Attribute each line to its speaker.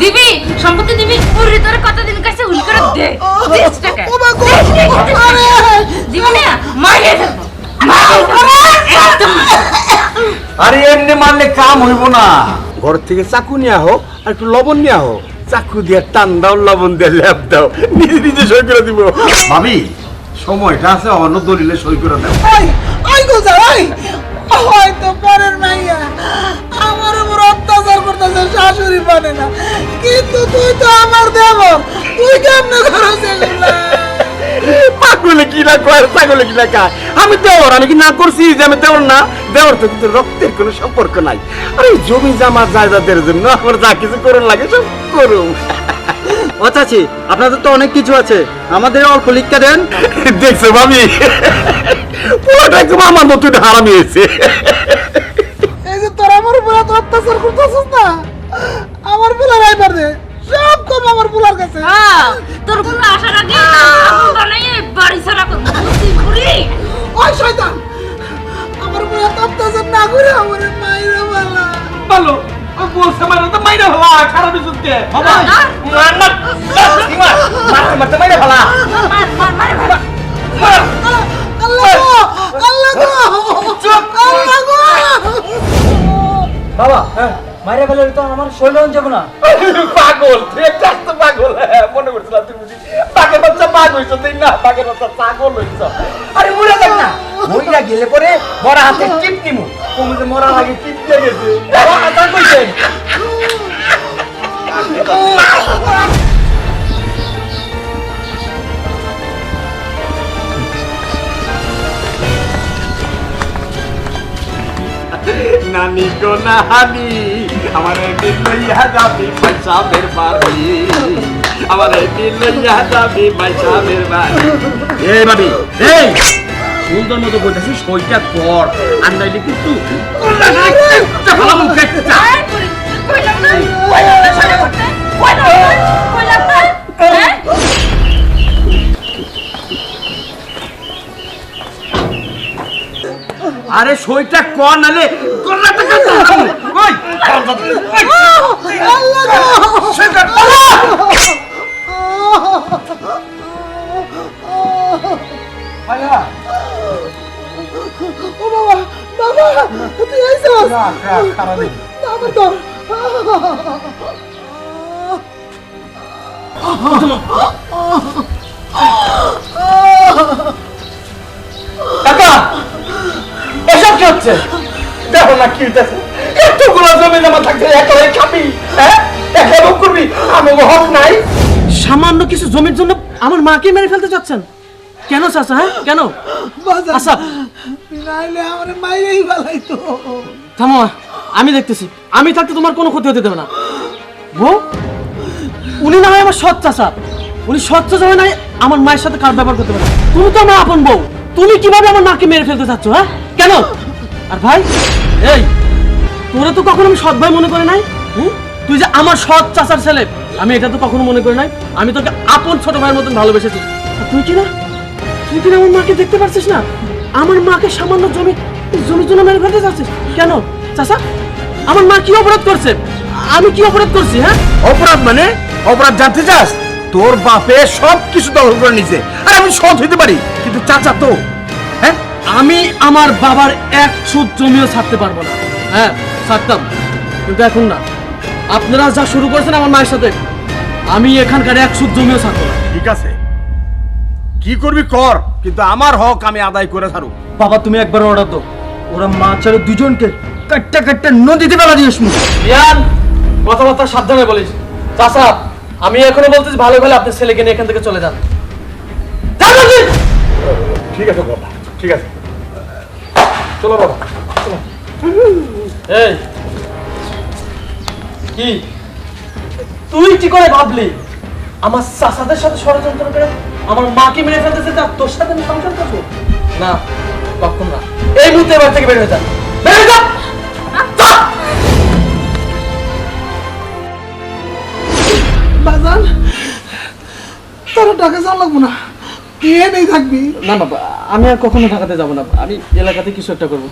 Speaker 1: দিবি সম্পত্তি দিবি পুরি তোর কতদিন কাছে হুল করে দে তিরিশ টাকা! দিবি মারিয়ে। একদম
Speaker 2: আরে এমনি মারলে কাম হইব না ঘর থেকে চাকু নিয়ে হোক আর একটু লবণ নিয়ে হোক চাকু দিয়ে টান দাও লবণ দিয়ে ল্যাপ দাও নিজে নিজে সই করে দিব ভাবি সময়টা আছে অন্য দলিলে সই করে দাও
Speaker 3: আই আই গো যা আই হয়তো পরের মাইয়া শাশুড়ি মানে না। কিন্তু তুই তো আমার দেব তুই কেমনে এগুলা
Speaker 2: পাগলে কি না কয় পাগলে কি না আমি দেওয়ার আমি কি না করছি যে আমি দেওয়ার না? দেওয়ার তো কিন্তু রক্তের কোনো সম্পর্ক নাই। আরে জমি জামা জায়গাদের জন্য আমার যা কিছু করুন লাগে সব করুন।
Speaker 4: ও চাচি আপনাদের তো অনেক কিছু আছে। আমাদের অল্প লিখতে দেন।
Speaker 2: দেখছ ভাবি? পুরোটা একদম আমার মতন হারামি হয়েছে।
Speaker 3: এই যে তোর আমার উপর অত্যাচার করতেছিস না? আমার বুলার আইবার দে সব কম আমার বুলার কাছে
Speaker 1: হ্যাঁ, তোর কোনো আশার আগে বাড়ি ছাড়া
Speaker 3: ওই শয়তান আমার এত অত্যাচার না করে আমার মাইরা বালা
Speaker 2: ভালো বলছে মানে তো মাইরা হলা খারাপ ইজ্জতকে বাবা মার মাইরা হলা
Speaker 1: মার মার মার
Speaker 2: মার
Speaker 3: আল্লাহ আল্লাহ
Speaker 4: মাইরে ফেলে তো আমার শৈল যাব না।
Speaker 2: পাগল তুই একটা তো পাগল। হ্যাঁ, মনে করছিলাম তুই বুঝি পাগল বাচ্চা পাগল হইছ তুই না পাগল বাচ্চা পাগল হইছ। আরে মরে যাক না। মইরা গেলে পরে মরা হাতে টিপ নিমু। তুমি যে মরা লাগে টিপ দিয়ে গেছে? বাবা কথা কইছেন নানি গো নানি আমার দিল লইয়া যাবি পয়সা বের বাড়ি। আমার দিল লইয়া যাবি পয়সা বের বাড়ি। এই ভাবি এই! সুন্দর মতো বলতেছিস ওইটা কর। আর নাইলে কিন্তু আরে সইটা কর নালে কাকা এসব কি হচ্ছে? দেখো না কি হইতেছে। জমি জমা একেবারে খাবি হ্যাঁ? একে করবি আমি হক নাই।
Speaker 5: সামান্য কিছু জমির জন্য আমার মাকে মেরে ফেলতে চাচ্ছেন? কেন চাচা হ্যাঁ? কেন? আচ্ছা।
Speaker 3: নাইলে আমার মাইরেই ফেলাইতো।
Speaker 5: থামো আমি দেখতেছি। আমি থাকতে তোমার কোনো ক্ষতি হতে দেবে না। বউ উনি না হয় আমার সৎ চাচা। উনি সৎ চাচা হয় নাই আমার মায়ের সাথে খারাপ ব্যবহার করতে পারে? তুমি তো আমার আপন বউ। তুমি কীভাবে আমার মাকে মেরে ফেলতে চাচ্ছ হ্যাঁ? কেন? আর ভাই এই তোরা তো কখনো আমি সৎ ভাই মনে করে নাই হুম? তুই যে আমার সৎ চাচার ছেলে আমি এটা তো কখনো মনে করি নাই। আমি তোকে আপন ছোট ভাইয়ের মতন ভালোবেসেছি। আর তুই কি না? তুই কি না আমার মাকে দেখতে পারছিস না? আমার মাকে সামান্য জমি জমির জন্য মেরে ফেলতে চাচ্ছিস? কেন? চাচা আমার মা কি অপরাধ করছে? আমি কি অপরাধ করছি হ্যাঁ?
Speaker 2: অপরাধ মানে? অপরাধ জানতে চাস? তোর বাপে সব কিছু দখল করে নিছে আর আমি সৎ হইতে পারি কিন্তু চাচা তো হ্যাঁ?
Speaker 5: আমি আমার বাবার এক সুদ জমিও ছাড়তে পারব না হ্যাঁ? ছাড়তাম কিন্তু এখন না। আপনারা যা শুরু করেছেন আমার মায়ের সাথে আমি এখানকার এক সুদ জমিও ছাড়বো না।
Speaker 2: ঠিক আছে। কি করবি কর কিন্তু আমার হক আমি আদায় করে ছাড়ু
Speaker 4: বাবা তুমি একবার অর্ডার দাও। ওরা মা ছেড়ে দুজনকে কাটটা কাটটা নদীতে বেলা দিয়ে দিয়েছ
Speaker 5: ইয়ান কথাবার্তা সাবধানে বলিস। চাচা আমি এখনও বলতেছি ভালো ভালো আপনার ছেলেকে নিয়ে এখান থেকে চলে যান।
Speaker 2: ঠিক আছে বাবা ঠিক আছে। চলো বাবা
Speaker 5: এই কি? তুই কি করে ভাবলি? আমার চাচাদের সাথে ষড়যন্ত্র করে আমার মাকে মেরে ফেলতেছে তা তোর সাথে আমি সংসার করব? না কখন না। এই মুহূর্তে এবার থেকে বের হয়ে যা। বের হয়ে যা! যা!
Speaker 3: বাজান তোর টাকা চাল লাগবো না। কে নেই থাকবি?
Speaker 5: না বাবা। আমি আর কখনো ঢাকাতে যাব না। আমি এলাকাতে কিছু একটা করব।